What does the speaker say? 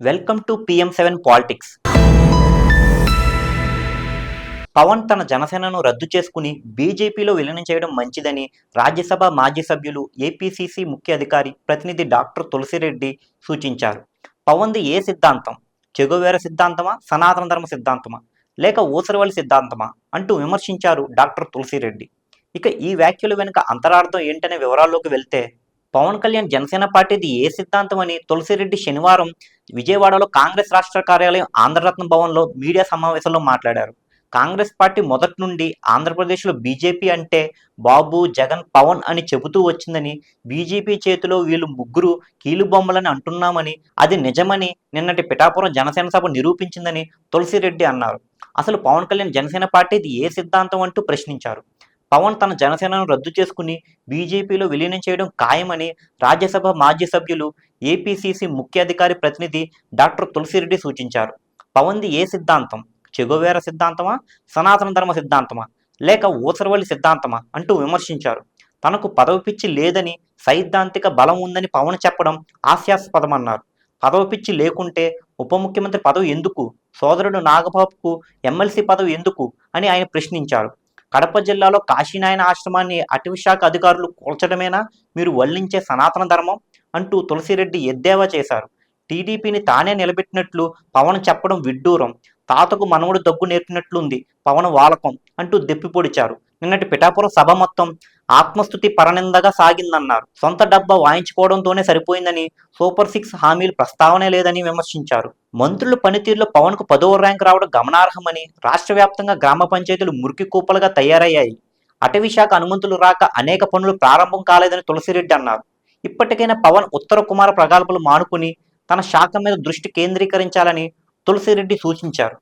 Welcome to PM seven politics. Pawan తన జనసేనను రద్దు చేసుకుని బీజేపీలో విలీనం చేయడం మంచిదని రాజ్యసభ మాజీ సభ్యులు ఏపీసీసీ ముఖ్య అధికారి ప్రతినిధి డాక్టర్ తులసిరెడ్డి సూచించారు. పవన్ది ఏ సిద్ధాంతం? చెగువేర సిద్ధాంతమా? సనాతన ధర్మ సిద్ధాంతమా? లేక ఊసరవల్లి సిద్ధాంతమా? అంటూ విమర్శించారు డాక్టర్ తులసిరెడ్డి. ఇక ఈ వ్యాఖ్యలు వెనుక అంతరార్థం ఏంటనే వివరాల్లోకి వెళ్తే పవన్ కళ్యాణ్ జనసేన పార్టీది ఏ సిద్ధాంతం అని తులసిరెడ్డి శనివారం విజయవాడలో కాంగ్రెస్ రాష్ట్ర కార్యాలయం ఆంధ్రరత్న భవన్లో మీడియా సమావేశంలో మాట్లాడారు. కాంగ్రెస్ పార్టీ మొదటి నుండి ఆంధ్రప్రదేశ్లో బీజేపీ అంటే బాబు జగన్ పవన్ అని చెబుతూ వచ్చిందని బీజేపీ చేతిలో వీళ్ళు ముగ్గురు కీలుబొమ్మలని అంటున్నామని అది నిజమని నిన్నటి పిఠాపురం జనసేన సభ నిరూపించిందని తులసిరెడ్డి అన్నారు. అసలు పవన్ కళ్యాణ్ జనసేన పార్టీది ఏ సిద్ధాంతం అంటూ ప్రశ్నించారు. పవన్ తన జనసేనను రద్దు చేసుకుని బీజేపీలో విలీనం చేయడం ఖాయమని రాజ్యసభ మాజీ సభ్యులు ఏపీసీసీ ముఖ్య అధికారి ప్రతినిధి డాక్టర్ తులసిరెడ్డి సూచించారు. పవన్ది ఏ సిద్ధాంతం? చెగోవేర సిద్ధాంతమా? సనాతన ధర్మ సిద్ధాంతమా? లేక ఊసరవల్లి సిద్ధాంతమా? అంటూ విమర్శించారు. తనకు పదవి పిచ్చి లేదని సైద్ధాంతిక బలం ఉందని పవన్ చెప్పడం హాస్యాస్పదమన్నారు. పదవి పిచ్చి లేకుంటే ఉప ముఖ్యమంత్రి పదవి ఎందుకు? సోదరుడు నాగబాబుకు ఎమ్మెల్సీ పదవి ఎందుకు? అని ఆయన ప్రశ్నించారు. కడప జిల్లాలో కాశీనాయన ఆశ్రమాన్ని అటవీశాఖ అధికారులు కూల్చడమేనా? మీరు వల్లించే సనాతన ధర్మం అంటూ తులసిరెడ్డి ఎద్దేవా చేశారు. టీడీపీని తానే నిలబెట్టినట్లు పవన్ చెప్పడం విడ్డూరం. తాతకు మనవడు దగ్గు నేర్పినట్లుంది పవన్ వాలకం అంటూ దెప్పిపొడిచారు. నిన్నటి పిఠాపురం సభ మొత్తం ఆత్మస్థుతి పరనిందగా సాగిందన్నారు. సొంత డబ్బా వాయించుకోవడంతోనే సరిపోయిందని సూపర్ సిక్స్ హామీలు ప్రస్తావనే లేదని విమర్శించారు. మంత్రుల పనితీరులో పవన్కు పదవ ర్యాంక్ రావడం గమనార్హమని రాష్ట్ర వ్యాప్తంగా గ్రామ పంచాయతీలు మురికి కూపలుగా తయారయ్యాయి. అటవీశాఖ అనుమతులు రాక అనేక పనులు ప్రారంభం కాలేదని తులసిరెడ్డి అన్నారు. ఇప్పటికైనా పవన్ ఉత్తర కుమార ప్రగల్భలు మానుకుని తన శాఖ మీద దృష్టి కేంద్రీకరించాలని తులసిరెడ్డి సూచించారు.